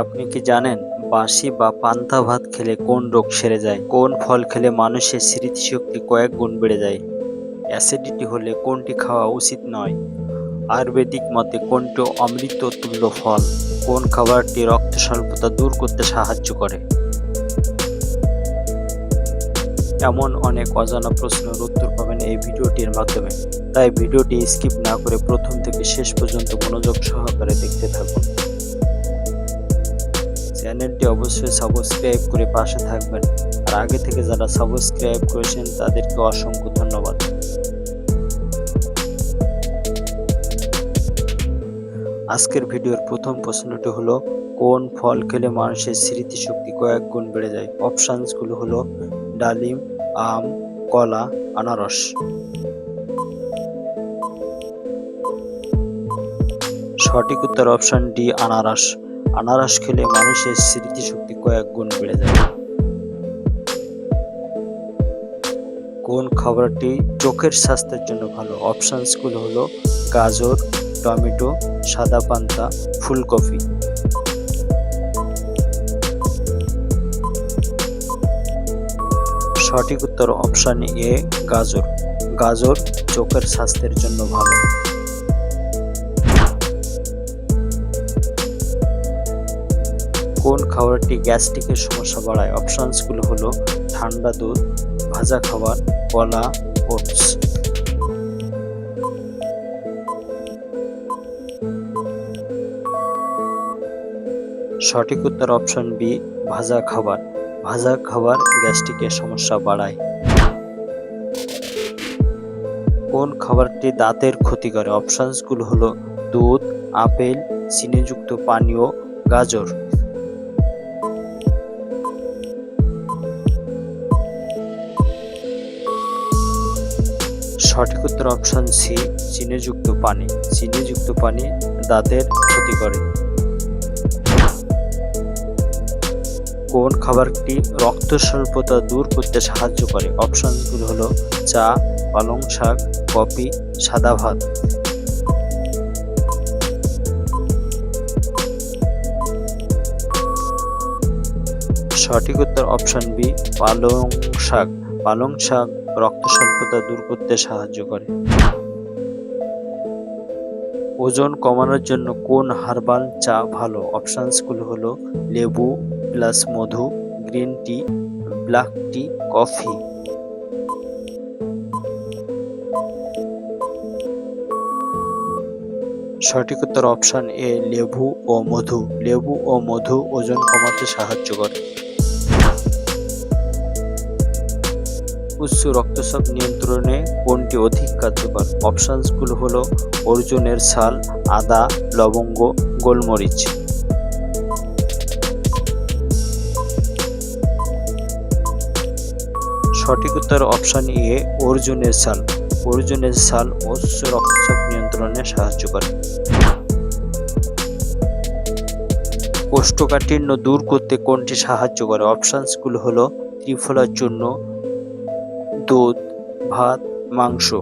আপনি কি জানেন বাসি বা পান্তা ভাত খেলে কোন রোগ সেরে যায়? কোন ফল খেলে মানুষের স্মৃতিশক্তি কয়েক গুণ বেড়ে যায়? অ্যাসিডিটি হলে কোনটি খাওয়া উচিত নয়? আয়ুর্বেদিক মতে কোনটি অমৃত তুল্য ফল? কোন খাবারটি রক্ত স্বল্পতা দূর করতে সাহায্য করে? এমন অনেক অজানা প্রশ্নের উত্তর পাবেন এই ভিডিওটির মাধ্যমে। তাই ভিডিওটি স্কিপ না করে প্রথম থেকে শেষ পর্যন্ত মনোযোগ সহকারে দেখতে থাকুন। চ্যানেলটি অবশ্যই সাবস্ক্রাইব করে পাশে থাকবেন। আর আগে থেকে যারা সাবস্ক্রাইব করেছেন, তাদেরকে অসংখ্য ধন্যবাদ। আজকের ভিডিওর প্রথম প্রশ্নটি হলো, কোন ফল খেলে মানুষের স্মৃতিশক্তি কয়েক গুণ বেড়ে যায়? অপশানসগুলো হলো, ডালিম, আম, কলা, আনারস। সঠিক উত্তর অপশন ডি, আনারস। আনারস খেলে মানুষের স্মৃতিশক্তি কয়েক গুণ বেড়ে যায়। কোন খাবারটি চোখের স্বাস্থ্যের জন্য ভালো? অপশানসগুলো হলো গাজর, টমেটো, সাদা পান্তা, ফুলকপি। সঠিক উত্তর অপশান এ গাজর। গাজর চোখের স্বাস্থ্যের জন্য ভালো। কোন খাবারটি গ্যাস্ট্রিকের সমস্যা বাড়ায়? অপশনসগুলো হলো ঠান্ডা দুধ, ভাজা খাবার, কলা, ওটস। সঠিক উত্তর অপশন বি, ভাজা খাবার। ভাজা খাবার গ্যাস্ট্রিকের সমস্যা বাড়ায়। কোন খাবারটি দাঁতের ক্ষতি করে? অপশনসগুলো হলো দুধ, আপেল, চিনিযুক্ত পানীয়, গাজর। সঠিক উত্তর অপশন সি, চিনিযুক্ত পানি। চিনিযুক্ত পানি দাঁতের ক্ষতি করে। কোন খাবারটি রক্ত স্বল্পতা দূর করতে সাহায্য করে? অপশনগুলো হলো চা, পালং শাক, কফি, সাদা ভাত। সঠিক উত্তর অপশন বি, পালং শাক। পালং শাক রক্ত স্বল্পতা দূর করতে সাহায্য করে। ওজন কমানোর জন্য কোন হার্বাল চা ভালো? অপশানসগুলো হলো লেবু প্লাস মধু, green tea, black tea, coffee. সঠিক উত্তর অপশন এ লেবু ও মধু। লেবু ও মধু ওজন কমাতে সাহায্য করে। উচ্চ রক্তচাপ নিয়ন্ত্রণে কোনটি অধিক কার্যকর? অপশনসগুলো হলো অর্জুনের ছাল, আদা, লবঙ্গ, গোলমরিচ। সঠিক উত্তর অপশন এ, অর্জুনের ছাল। অর্জুনের ছাল উচ্চ রক্তচাপ নিয়ন্ত্রণে সাহায্য করে। কোষ্ঠকাঠিন্য দূর করতে কোনটি সাহায্য করে? অপশনসগুলো হলো ত্রিফলার জন্য দুধ, ভাত, মাংস।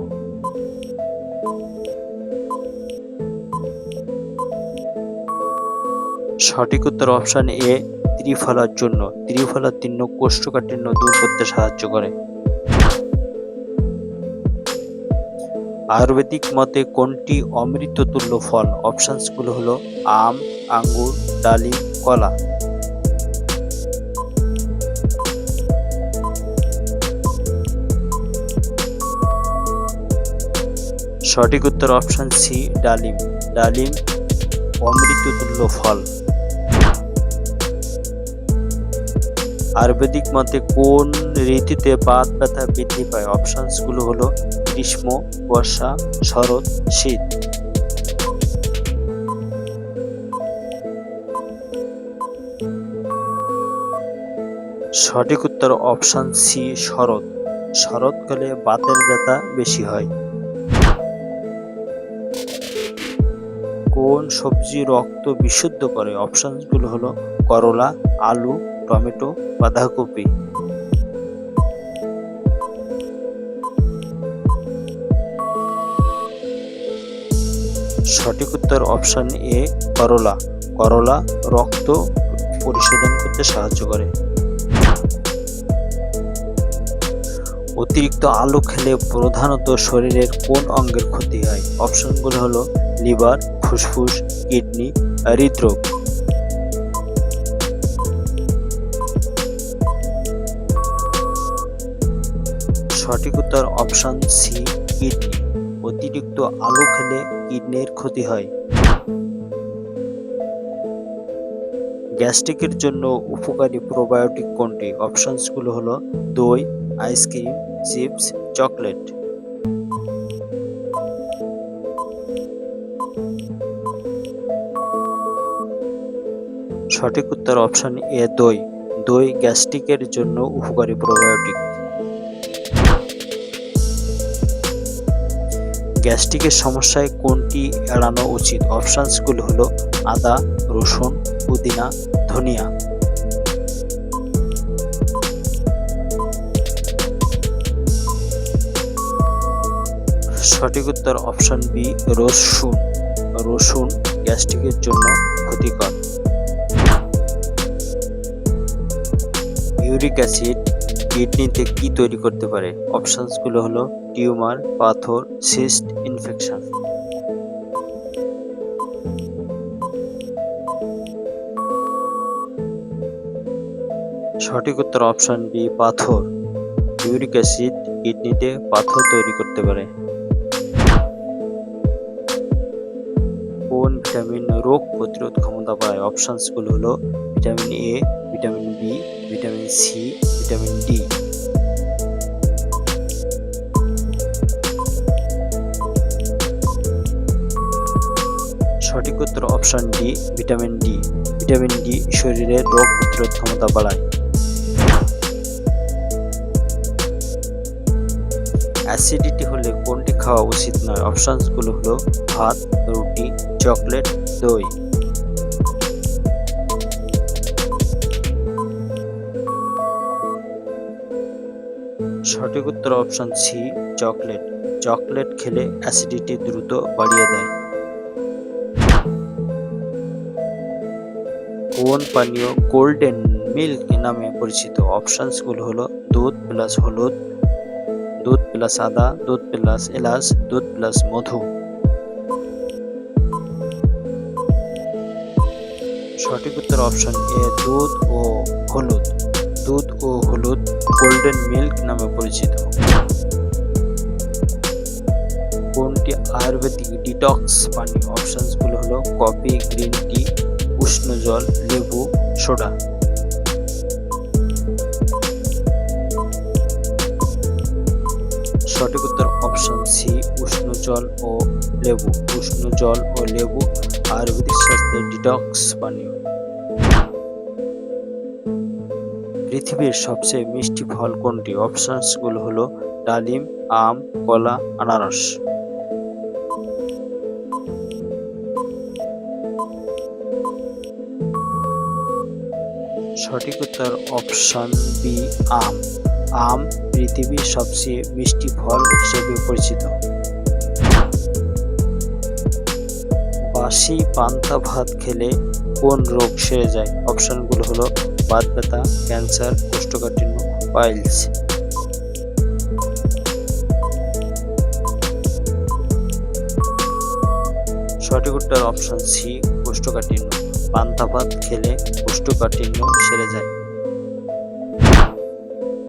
সঠিক উত্তর অপশন এ, ত্রিফলার জন্য। ত্রিফলার তিন্ন কোষ্ঠকাঠিন্য দূর করতে সাহায্য করে। আয়ুর্বেদিক মতে কোনটি অমৃত তুল্য ফল? অপশনসগুলো হলো আম, আঙ্গুর, ডালিম, কলা। সঠিক উত্তর অপশান সি, ডালিম। ডালিম অমৃততুল্য ফল। আয়ুর্বেদিক মতে কোন ঋতুতে বাত ব্যথা বৃদ্ধি পায়? অপশানসগুলো হলো গ্রীষ্ম, বর্ষা, শরৎ, শীত। সঠিক উত্তর অপশান সি, শরৎ। শরৎকালে বাতের ব্যথা বেশি হয়। কোন সবজি রক্ত বিশুদ্ধ করে? অপশনসগুলো হলো করলা, আলু, টমেটো, বাঁধাকপি। সঠিক উত্তর অপশন এ করলা। করলা রক্ত পরিশোধন করতে সাহায্য করে। অতিরিক্ত আলু খেলে প্রধানত শরীরের কোন অঙ্গের ক্ষতি হয়? অপশনগুলো হলো লিভার ফুসফুস, কিডনি, হৃদরোগ। সঠিক উত্তর অপশন সি কিডনি। অতিরিক্ত আলু খেলে কিডনির ক্ষতি হয়। গ্যাস্ট্রিকের জন্য উপকারী প্রোবায়োটিক কোনটি? অপশনসগুলো হলো দই, আইসক্রিম, চিপস, চকলেট। সঠিক উত্তর অপশন এ, দই। দই গ্যাস্ট্রিকের জন্য উপকারী প্রোবায়োটিক। গ্যাস্ট্রিকের সমস্যায় কোনটি এড়ানো উচিত? অপশনসগুলো হলো আদা, রসুন, পুদিনা, ধনিয়া। সঠিক উত্তর অপশন বি, রসুন। রসুন গ্যাস্ট্রিকের জন্য ক্ষতিকর। ইউরিক অ্যাসিড কিডনিতে কি তৈরি করতে পারে? অপশনসগুলো হলো টিউমার পাথর সিস্ট ইনফেকশন সঠিক উত্তর অপশন বি পাথর। ইউরিক অ্যাসিড কিডনিতে পাথর তৈরি করতে পারে। কোন ভিটামিন রোগ প্রতিরোধ ক্ষমতা বাড়ায় অপশনসগুলো হলো vitamin A vitamin B vitamin C, vitamin D. সঠিক উত্তর option D, vitamin D. Vitamin D শরীরে রোগ প্রতিরোধ ক্ষমতা বাড়ায়। অ্যাসিডিটি হলে কোনটি খাওয়া উচিত নয়? অপশনসগুলো হলো ভাত, রুটি, চকলেট, দই। সঠিক উত্তর অপশন সি, চকলেট। চকলেট খেলে অ্যাসিডিটি দ্রুত বাড়িয়ে দেয়। কোন পানীয় গোল্ডেন মিল্ক নামে পরিচিত? অপশনসগুলো হলো দুধ প্লাস হলুদ, দুধ প্লাস আদা দুধ প্লাস এলাচ, দুধ প্লাস মধু। সঠিক উত্তর অপশন এ দুধ ও হলুদ। দুধ ও হলুদ গোল্ডেন মিল্ক নামে পরিচিত। কোনটি আয়ুর্বেদিক ডিটক্স পানীয়? অপশনসগুলো হলো কফি, গ্রিন টি, উষ্ণ জল, লেবু, সোডা। সঠিক উত্তর অপশন সি উষ্ণ জল ও লেবু। উষ্ণ জল ও লেবু আয়ুর্বেদিক স্বাস্থ্যের ডিটক্স পানীয়। পৃথিবীর সবচেয়ে মিষ্টি ফল কোনটি? অপশনসগুলো হলো ডালিম, আম, কলা, আনারস। সঠিক উত্তর অপশন বি আম। আম পৃথিবীর সবচেয়ে মিষ্টি ফল হিসেবে পরিচিত। বাসি পান্তা ভাত খেলে কোন রোগ সেরে যায়? অপশনগুলো হলো বাত ব্যথা ক্যান্সার, কোষ্ঠকাঠিন্য, পাইলস। সঠিক উত্তর অপশন সি, কোষ্ঠকাঠিন্য। পান্তা ভাত খেলে কোষ্ঠকাঠিন্য সেরে যায়।